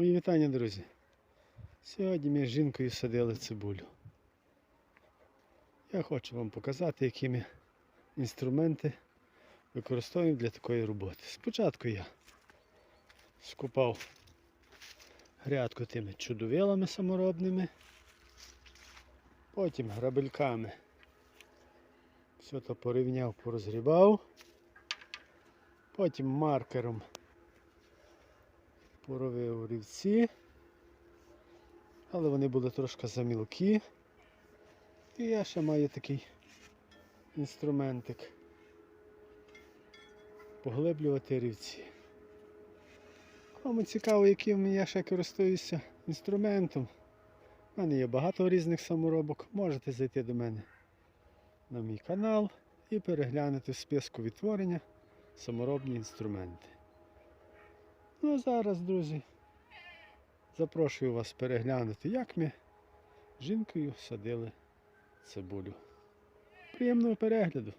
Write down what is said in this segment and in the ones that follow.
Мої вітання, друзі. Сьогодні ми з жінкою садили цибулю. Я хочу вам показати, які ми інструменти використовуємо для такої роботи. Спочатку я скупав грядку тими чудовилами саморобними, потім грабельками все то порівняв, порозгрібав, потім маркером поровив рівці, але вони були трошки замілкі. І я ще маю такий інструментик поглиблювати рівці. Кому цікаво, яким я ще користуюся інструментом. У мене є багато різних саморобок. Можете зайти до мене на мій канал і переглянути в списку відтворення саморобні інструменти. Ну а зараз, друзі, запрошую вас переглянути, як ми жінкою садили цибулю. Приємного перегляду!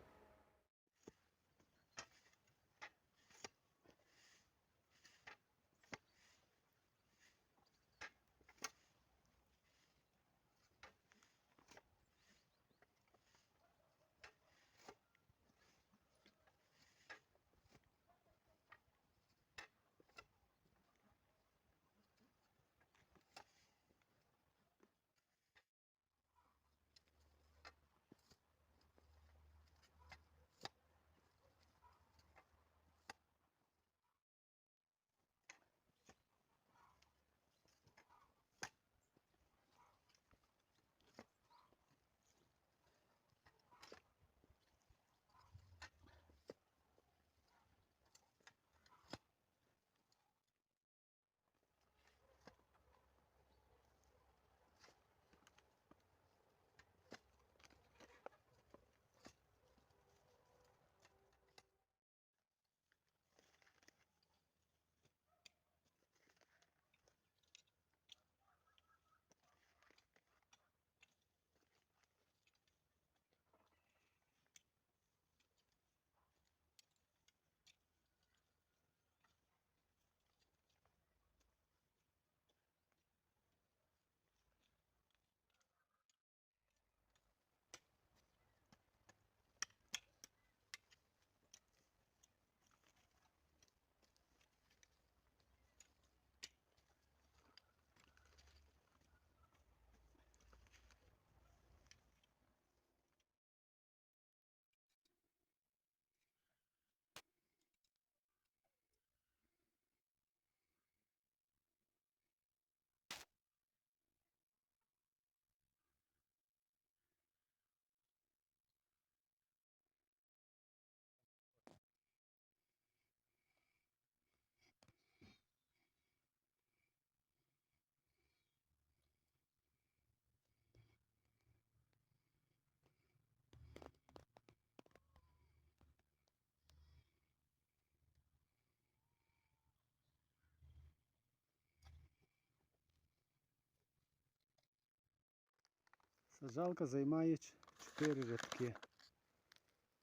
Саджалка займає 4 рядки.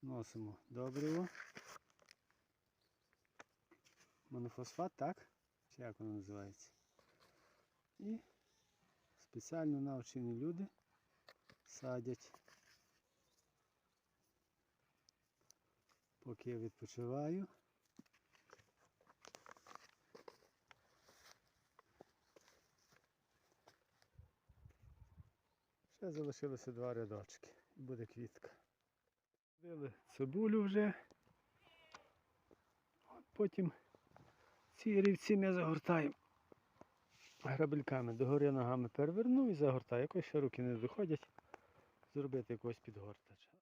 Носимо добриво. Монофосфат, так? Чи як воно називається? І спеціально навчені люди садять. Поки я відпочиваю. Ще залишилося два рядочки і буде квітка. Садили цибулю вже. От Потім ці рівці ми загортаємо грабельками догори ногами переверну і загортаю. Якось ще руки не доходять зробити якогось підгортача.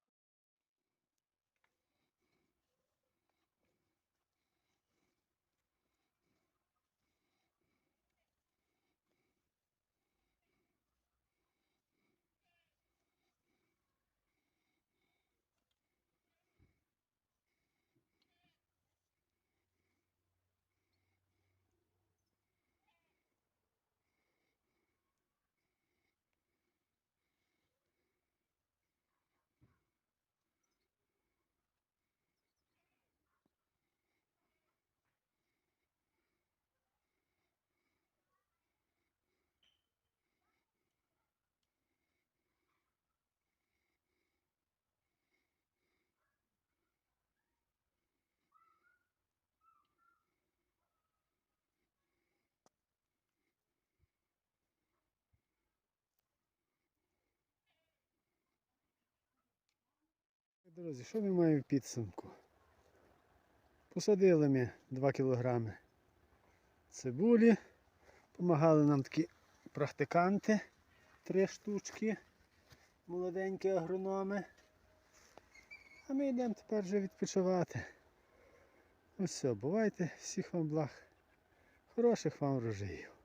Друзі, що ми маємо в підсумку? Посадили ми 2 кілограми цибулі. Помагали нам такі практиканти, три штучки, молоденькі агрономи. А ми йдемо тепер вже відпочивати. Ну все, бувайте, всіх вам благ, хороших вам врожаїв.